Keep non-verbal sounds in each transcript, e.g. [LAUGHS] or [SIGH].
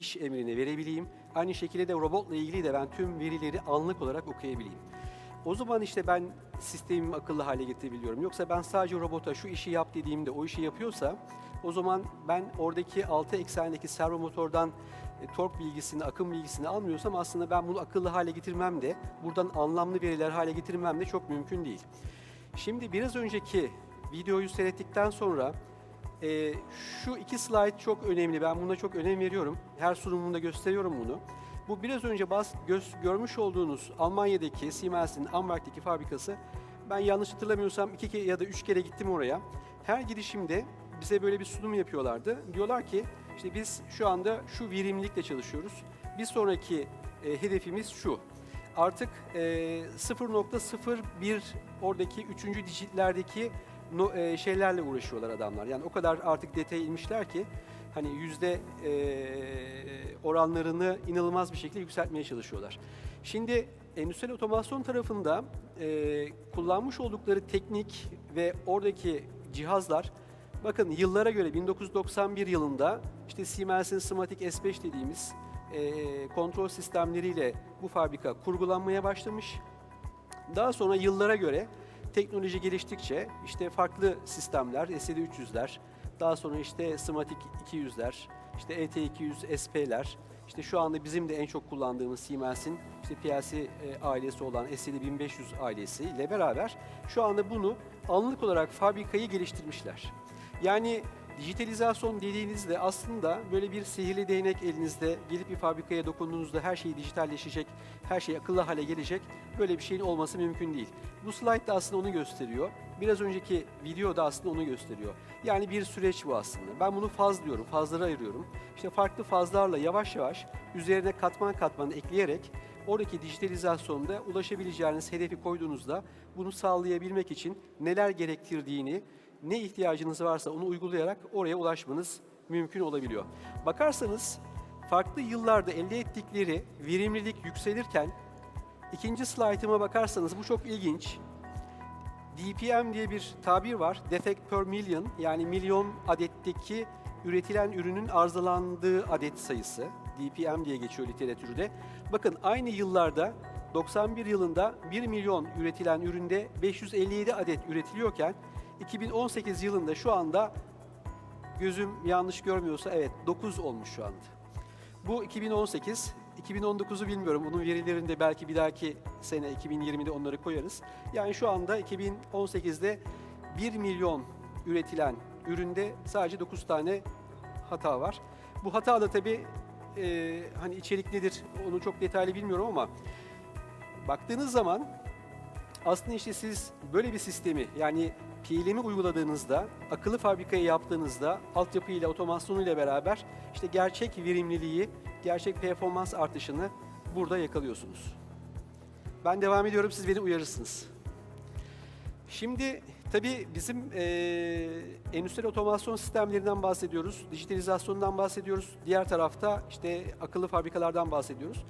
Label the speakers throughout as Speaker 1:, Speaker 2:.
Speaker 1: iş emrini verebileyim. Aynı şekilde de robotla ilgili de ben tüm verileri anlık olarak okuyabileyim. O zaman işte ben sistemimi akıllı hale getirebiliyorum. Yoksa ben sadece robota şu işi yap dediğimde o işi yapıyorsa o zaman ben oradaki altı eksendeki servo motordan e, tork bilgisini, akım bilgisini almıyorsam aslında ben bunu akıllı hale getirmem de buradan anlamlı veriler hale getirmem de çok mümkün değil. Şimdi biraz önceki videoyu seyrettikten sonra e, şu iki slide çok önemli. Ben buna çok önem veriyorum. Her sunumumda gösteriyorum bunu. Bu biraz önce bas, göz, görmüş olduğunuz Almanya'daki Siemens'in Amberg'deki fabrikası. Ben yanlış hatırlamıyorsam iki kere ya da üç kere gittim oraya. Her gidişimde bize böyle bir sunum yapıyorlardı. Diyorlar ki işte biz şu anda şu verimlilikle çalışıyoruz. Bir sonraki e, hedefimiz şu. Artık e, 0.01 oradaki üçüncü dijitlerdeki no, e, şeylerle uğraşıyorlar adamlar. Yani o kadar artık detaya inmişler ki hani yüzde e, oranlarını inanılmaz bir şekilde yükseltmeye çalışıyorlar. Şimdi endüstriyel otomasyon tarafında e, kullanmış oldukları teknik ve oradaki cihazlar bakın yıllara göre 1991 yılında işte Siemens'in Smatic S5 dediğimiz e, kontrol sistemleriyle bu fabrika kurgulanmaya başlamış. Daha sonra yıllara göre teknoloji geliştikçe işte farklı sistemler, SD300'ler, daha sonra işte Smatic 200'ler, işte ET200 SP'ler, işte şu anda bizim de en çok kullandığımız Siemens'in işte PLC e, ailesi olan SL1500 ailesi ile beraber şu anda bunu anlık olarak fabrikayı geliştirmişler. Yani dijitalizasyon dediğinizde aslında böyle bir sihirli değnek elinizde gelip bir fabrikaya dokunduğunuzda her şey dijitalleşecek, her şey akıllı hale gelecek. Böyle bir şeyin olması mümkün değil. Bu slide de aslında onu gösteriyor. Biraz önceki video da aslında onu gösteriyor. Yani bir süreç bu aslında. Ben bunu faz diyorum, fazlara ayırıyorum. İşte farklı fazlarla yavaş yavaş üzerine katman katman ekleyerek oradaki dijitalizasyonda ulaşabileceğiniz hedefi koyduğunuzda bunu sağlayabilmek için neler gerektirdiğini, ne ihtiyacınız varsa onu uygulayarak oraya ulaşmanız mümkün olabiliyor. Bakarsanız farklı yıllarda elde ettikleri verimlilik yükselirken ikinci slaytıma bakarsanız bu çok ilginç. DPM diye bir tabir var. Defect per million yani milyon adetteki üretilen ürünün arızalandığı adet sayısı. DPM diye geçiyor literatürde. Bakın aynı yıllarda 91 yılında 1 milyon üretilen üründe 557 adet üretiliyorken 2018 yılında şu anda gözüm yanlış görmüyorsa evet 9 olmuş şu anda. Bu 2018, 2019'u bilmiyorum. Bunun verilerinde belki bir dahaki sene 2020'de onları koyarız. Yani şu anda 2018'de 1 milyon üretilen üründe sadece 9 tane hata var. Bu hata da tabii e, hani içerik nedir onu çok detaylı bilmiyorum ama baktığınız zaman aslında işte siz böyle bir sistemi yani PLM'i uyguladığınızda, akıllı fabrikayı yaptığınızda, altyapıyla, otomasyonuyla beraber işte gerçek verimliliği, gerçek performans artışını burada yakalıyorsunuz. Ben devam ediyorum, siz beni uyarırsınız. Şimdi tabii bizim eee endüstriyel otomasyon sistemlerinden bahsediyoruz, dijitalizasyondan bahsediyoruz. Diğer tarafta işte akıllı fabrikalardan bahsediyoruz.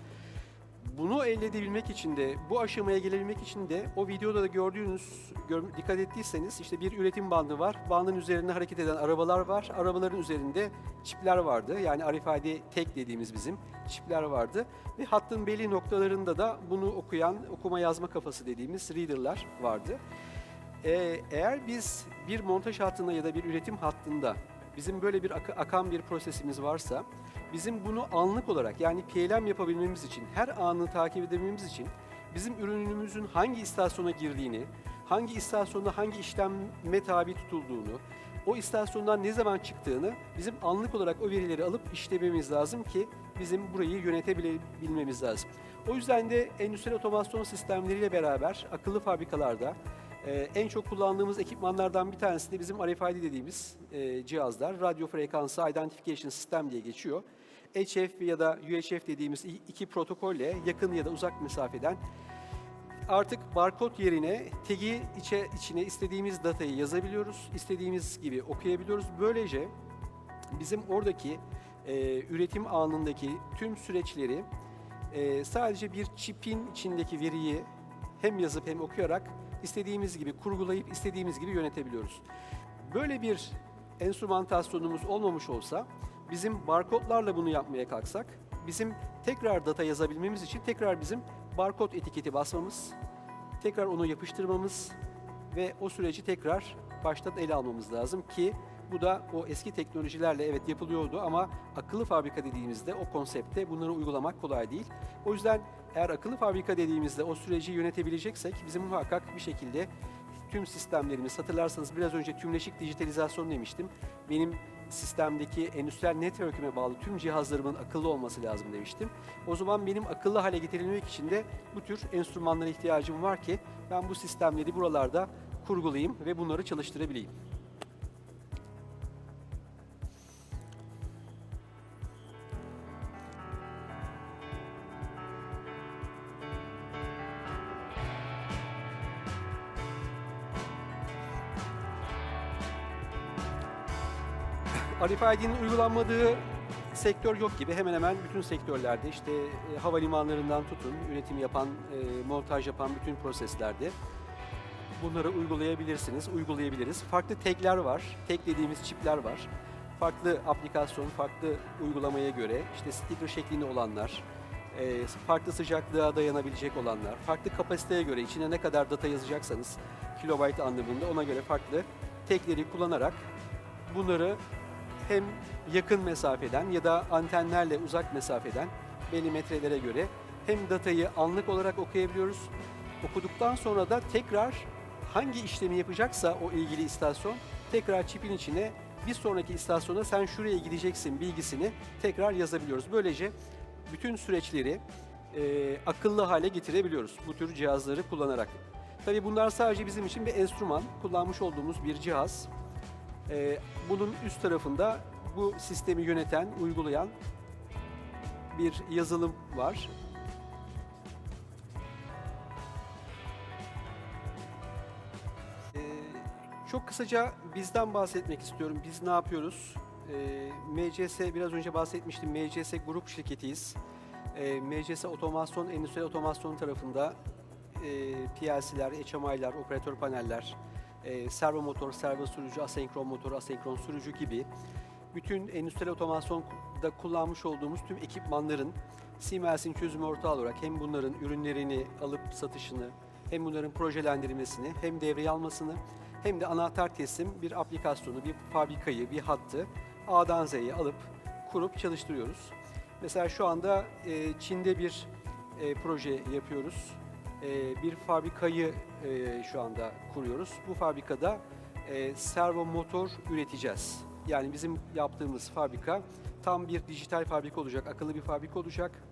Speaker 1: Bunu elde edebilmek için de, bu aşamaya gelebilmek için de o videoda da gördüğünüz, gör, dikkat ettiyseniz işte bir üretim bandı var. Bandın üzerinde hareket eden arabalar var. Arabaların üzerinde çipler vardı. Yani RFID tek dediğimiz bizim çipler vardı. Ve hattın belli noktalarında da bunu okuyan, okuma yazma kafası dediğimiz reader'lar vardı. Ee, eğer biz bir montaj hattında ya da bir üretim hattında bizim böyle bir ak- akan bir prosesimiz varsa bizim bunu anlık olarak yani PLM yapabilmemiz için, her anını takip edebilmemiz için bizim ürünümüzün hangi istasyona girdiğini, hangi istasyonda hangi işleme tabi tutulduğunu, o istasyondan ne zaman çıktığını bizim anlık olarak o verileri alıp işlememiz lazım ki bizim burayı yönetebilmemiz lazım. O yüzden de endüstriyel otomasyon sistemleriyle beraber akıllı fabrikalarda en çok kullandığımız ekipmanlardan bir tanesi de bizim RFID dediğimiz cihazlar. Radyo frekansı identification sistem diye geçiyor. HF ya da UHF dediğimiz iki protokolle yakın ya da uzak mesafeden artık barkod yerine tagi içe, içine istediğimiz datayı yazabiliyoruz. istediğimiz gibi okuyabiliyoruz. Böylece bizim oradaki e, üretim anındaki tüm süreçleri e, sadece bir çipin içindeki veriyi hem yazıp hem okuyarak istediğimiz gibi kurgulayıp istediğimiz gibi yönetebiliyoruz. Böyle bir enstrümantasyonumuz olmamış olsa Bizim barkodlarla bunu yapmaya kalksak, bizim tekrar data yazabilmemiz için tekrar bizim barkod etiketi basmamız, tekrar onu yapıştırmamız ve o süreci tekrar baştan ele almamız lazım ki bu da o eski teknolojilerle evet yapılıyordu ama akıllı fabrika dediğimizde o konsepte bunları uygulamak kolay değil. O yüzden eğer akıllı fabrika dediğimizde o süreci yönetebileceksek bizim muhakkak bir şekilde tüm sistemlerimiz hatırlarsanız biraz önce tümleşik dijitalizasyon demiştim. Benim sistemdeki endüstriyel network'üme bağlı tüm cihazlarımın akıllı olması lazım demiştim. O zaman benim akıllı hale getirilmek için de bu tür enstrümanlara ihtiyacım var ki ben bu sistemleri buralarda kurgulayayım ve bunları çalıştırabileyim. RFID'nin uygulanmadığı sektör yok gibi hemen hemen bütün sektörlerde işte e, havalimanlarından tutun üretim yapan, e, montaj yapan bütün proseslerde bunları uygulayabilirsiniz, uygulayabiliriz. Farklı tagler var, tag dediğimiz çipler var. Farklı aplikasyon, farklı uygulamaya göre işte sticker şeklinde olanlar, e, farklı sıcaklığa dayanabilecek olanlar, farklı kapasiteye göre içine ne kadar data yazacaksanız kilobayt anlamında ona göre farklı tagleri kullanarak bunları hem yakın mesafeden ya da antenlerle uzak mesafeden belli metrelere göre hem datayı anlık olarak okuyabiliyoruz. Okuduktan sonra da tekrar hangi işlemi yapacaksa o ilgili istasyon tekrar çipin içine bir sonraki istasyona sen şuraya gideceksin bilgisini tekrar yazabiliyoruz. Böylece bütün süreçleri e, akıllı hale getirebiliyoruz bu tür cihazları kullanarak. Tabii bunlar sadece bizim için bir enstrüman, kullanmış olduğumuz bir cihaz. Ee, bunun üst tarafında bu sistemi yöneten, uygulayan bir yazılım var. Ee, çok kısaca bizden bahsetmek istiyorum. Biz ne yapıyoruz? Ee, MCS, biraz önce bahsetmiştim. MCS grup şirketiyiz. Ee, MCS otomasyon, endüstriyel otomasyon tarafında e, PLC'ler, HMI'ler, operatör paneller, e, servo motor, servo sürücü, asenkron motor, asenkron sürücü gibi bütün endüstriyel otomasyonda kullanmış olduğumuz tüm ekipmanların Siemens'in çözüm ortağı olarak hem bunların ürünlerini alıp satışını, hem bunların projelendirmesini, hem devreye almasını, hem de anahtar teslim bir aplikasyonu, bir fabrikayı, bir hattı A'dan Z'ye alıp kurup çalıştırıyoruz. Mesela şu anda e, Çin'de bir e, proje yapıyoruz. E, bir fabrikayı e, şu anda kuruyoruz. Bu fabrikada e, servo motor üreteceğiz. Yani bizim yaptığımız fabrika tam bir dijital fabrika olacak, akıllı bir fabrika olacak.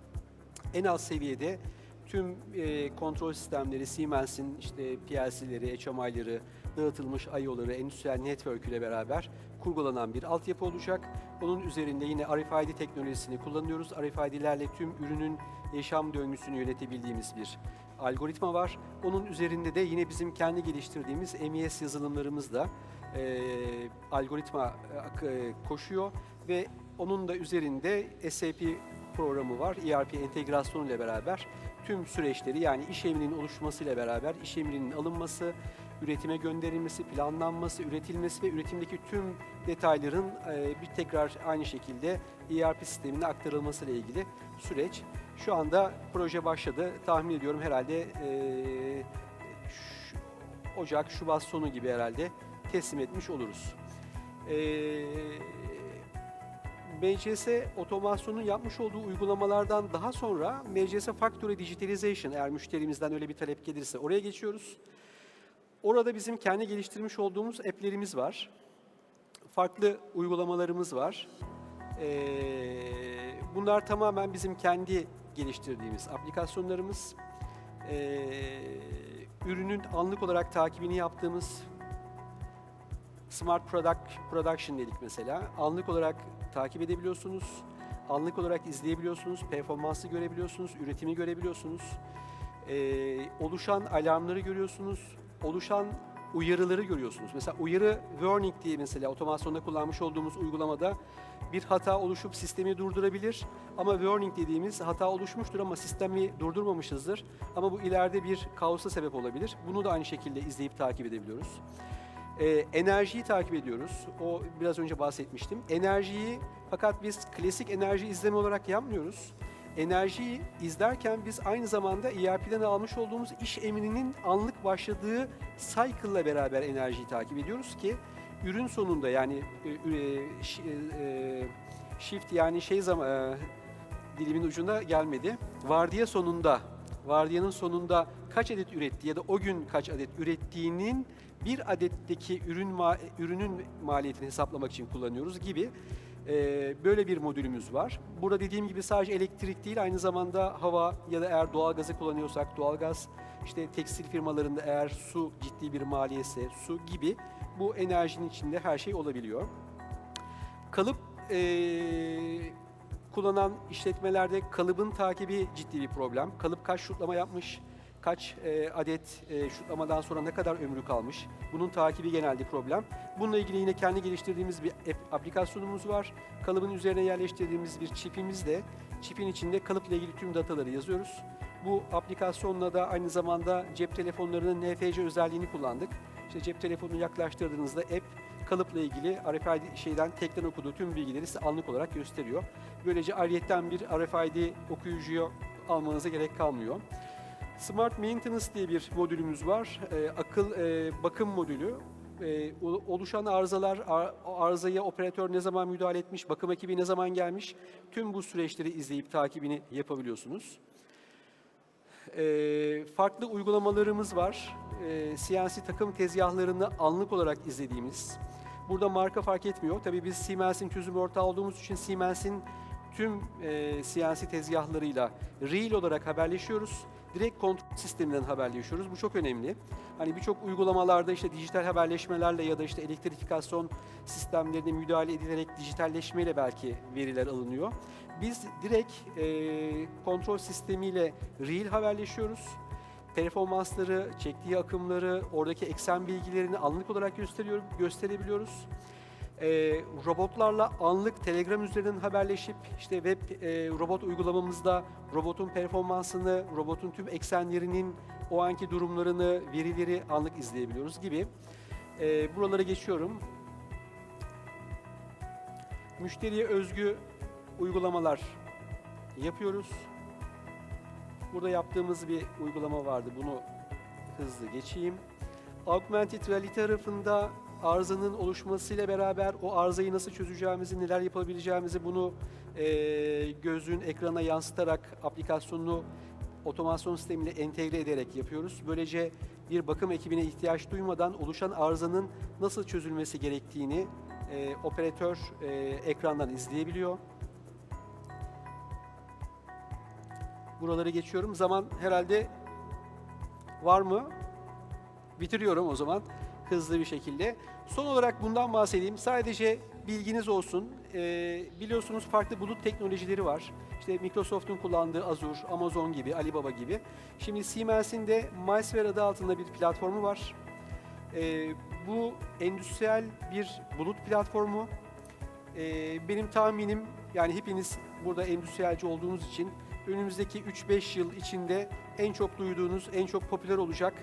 Speaker 1: En alt seviyede tüm e, kontrol sistemleri, Siemens'in işte PLC'leri, HMI'ları, dağıtılmış I.O.'ları, endüstriyel network ile beraber kurgulanan bir altyapı olacak. Onun üzerinde yine RFID teknolojisini kullanıyoruz. RFID'lerle tüm ürünün yaşam döngüsünü yönetebildiğimiz bir algoritma var. Onun üzerinde de yine bizim kendi geliştirdiğimiz MES yazılımlarımızla e, algoritma e, koşuyor ve onun da üzerinde SAP programı var. ERP entegrasyonu ile beraber tüm süreçleri yani iş emrinin oluşmasıyla beraber iş emrinin alınması, üretime gönderilmesi, planlanması, üretilmesi ve üretimdeki tüm detayların e, bir tekrar aynı şekilde ERP sistemine aktarılması ile ilgili süreç. Şu anda proje başladı. Tahmin ediyorum herhalde e, şu- Ocak, Şubat sonu gibi herhalde teslim etmiş oluruz. E, MCS otomasyonun yapmış olduğu uygulamalardan daha sonra MCS Factory Digitalization eğer müşterimizden öyle bir talep gelirse oraya geçiyoruz. Orada bizim kendi geliştirmiş olduğumuz app'lerimiz var. Farklı uygulamalarımız var. Ee, bunlar tamamen bizim kendi geliştirdiğimiz aplikasyonlarımız. Ee, ürünün anlık olarak takibini yaptığımız Smart Product, Production dedik mesela. Anlık olarak takip edebiliyorsunuz. Anlık olarak izleyebiliyorsunuz. Performansı görebiliyorsunuz. Üretimi görebiliyorsunuz. Ee, oluşan alarmları görüyorsunuz. Oluşan uyarıları görüyorsunuz. Mesela uyarı warning diye mesela otomasyonda kullanmış olduğumuz uygulamada bir hata oluşup sistemi durdurabilir. Ama warning dediğimiz hata oluşmuştur ama sistemi durdurmamışızdır. Ama bu ileride bir kaosa sebep olabilir. Bunu da aynı şekilde izleyip takip edebiliyoruz. Ee, enerjiyi takip ediyoruz. O biraz önce bahsetmiştim. Enerjiyi fakat biz klasik enerji izleme olarak yapmıyoruz. Enerjiyi izlerken biz aynı zamanda ERP'den almış olduğumuz iş emrinin anlık başladığı cycle'la beraber enerjiyi takip ediyoruz ki ürün sonunda yani e, e, ş- e, shift yani şey zaman e, dilimin ucuna gelmedi. Vardiya sonunda, vardiyanın sonunda kaç adet üretti ya da o gün kaç adet ürettiğinin bir adetteki ürün ma- ürünün maliyetini hesaplamak için kullanıyoruz gibi e, böyle bir modülümüz var. Burada dediğim gibi sadece elektrik değil aynı zamanda hava ya da eğer doğalgazı kullanıyorsak doğalgaz işte tekstil firmalarında eğer su ciddi bir maliyetse su gibi bu enerjinin içinde her şey olabiliyor. Kalıp eee, kullanan işletmelerde kalıbın takibi ciddi bir problem. Kalıp kaç şutlama yapmış, kaç eee, adet eee, şutlamadan sonra ne kadar ömrü kalmış. Bunun takibi genelde problem. Bununla ilgili yine kendi geliştirdiğimiz bir app- aplikasyonumuz var. Kalıbın üzerine yerleştirdiğimiz bir çipimiz de çipin içinde kalıpla ilgili tüm dataları yazıyoruz. Bu aplikasyonla da aynı zamanda cep telefonlarının NFC özelliğini kullandık. İşte cep telefonunu yaklaştırdığınızda app kalıpla ilgili RFID şeyden tekten okuduğu tüm bilgileri size anlık olarak gösteriyor. Böylece ayrıyetten bir RFID okuyucuyu almanıza gerek kalmıyor. Smart Maintenance diye bir modülümüz var. Ee, akıl e, bakım modülü. O- oluşan arızalar, ar- o arızaya operatör ne zaman müdahale etmiş, bakım ekibi ne zaman gelmiş, tüm bu süreçleri izleyip takibini yapabiliyorsunuz. Ee, farklı uygulamalarımız var. Ee, CNC takım tezgahlarını anlık olarak izlediğimiz. Burada marka fark etmiyor. Tabii biz Siemens'in çözüm ortağı olduğumuz için Siemens'in tüm e, CNC tezgahlarıyla reel olarak haberleşiyoruz. Direkt kontrol sisteminden haberleşiyoruz. Bu çok önemli. Hani birçok uygulamalarda işte dijital haberleşmelerle ya da işte elektrifikasyon sistemlerine müdahale edilerek dijitalleşmeyle belki veriler alınıyor. Biz direkt e, kontrol sistemiyle reel haberleşiyoruz. Performansları, çektiği akımları, oradaki eksen bilgilerini anlık olarak gösteriyor, gösterebiliyoruz. E, robotlarla anlık Telegram üzerinden haberleşip işte web e, robot uygulamamızda robotun performansını, robotun tüm eksenlerinin o anki durumlarını, verileri anlık izleyebiliyoruz gibi. E, buralara geçiyorum. Müşteriye özgü uygulamalar yapıyoruz. Burada yaptığımız bir uygulama vardı. Bunu hızlı geçeyim. Augmented Reality tarafında arızanın oluşmasıyla beraber o arızayı nasıl çözeceğimizi, neler yapabileceğimizi bunu eee gözlüğün ekrana yansıtarak aplikasyonunu otomasyon sistemiyle entegre ederek yapıyoruz. Böylece bir bakım ekibine ihtiyaç duymadan oluşan arızanın nasıl çözülmesi gerektiğini eee, operatör eee, ekrandan izleyebiliyor. Buraları geçiyorum. Zaman herhalde var mı? Bitiriyorum o zaman hızlı bir şekilde. Son olarak bundan bahsedeyim. Sadece bilginiz olsun. Ee, biliyorsunuz farklı bulut teknolojileri var. İşte Microsoft'un kullandığı Azure, Amazon gibi, Alibaba gibi. Şimdi Siemens'in de MySphere adı altında bir platformu var. Ee, bu endüstriyel bir bulut platformu. Ee, benim tahminim yani hepiniz burada endüstriyelci olduğunuz için önümüzdeki 3-5 yıl içinde en çok duyduğunuz, en çok popüler olacak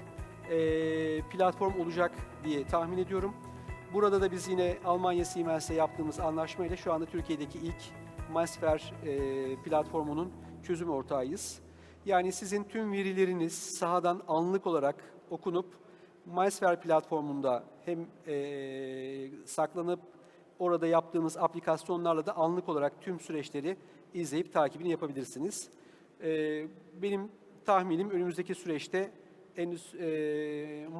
Speaker 1: platform olacak diye tahmin ediyorum. Burada da biz yine Almanya Siemens'le yaptığımız anlaşmayla şu anda Türkiye'deki ilk MySphere e, platformunun çözüm ortağıyız. Yani sizin tüm verileriniz sahadan anlık olarak okunup MySphere platformunda hem e, saklanıp orada yaptığımız aplikasyonlarla da anlık olarak tüm süreçleri izleyip takibini yapabilirsiniz. Ee, benim tahminim önümüzdeki süreçte henüz e,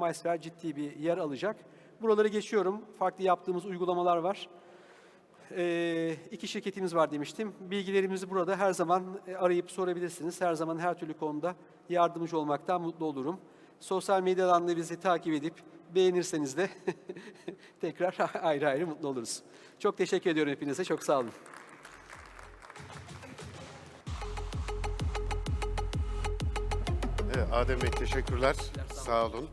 Speaker 1: MySphere ciddi bir yer alacak. Buraları geçiyorum. Farklı yaptığımız uygulamalar var. Ee, iki şirketimiz var demiştim. Bilgilerimizi burada her zaman e, arayıp sorabilirsiniz. Her zaman her türlü konuda yardımcı olmaktan mutlu olurum. Sosyal medyadan da bizi takip edip beğenirseniz de [LAUGHS] tekrar ayrı ayrı mutlu oluruz. Çok teşekkür ediyorum hepinize. Çok sağ olun.
Speaker 2: Adem Bey teşekkürler. Sağ olun.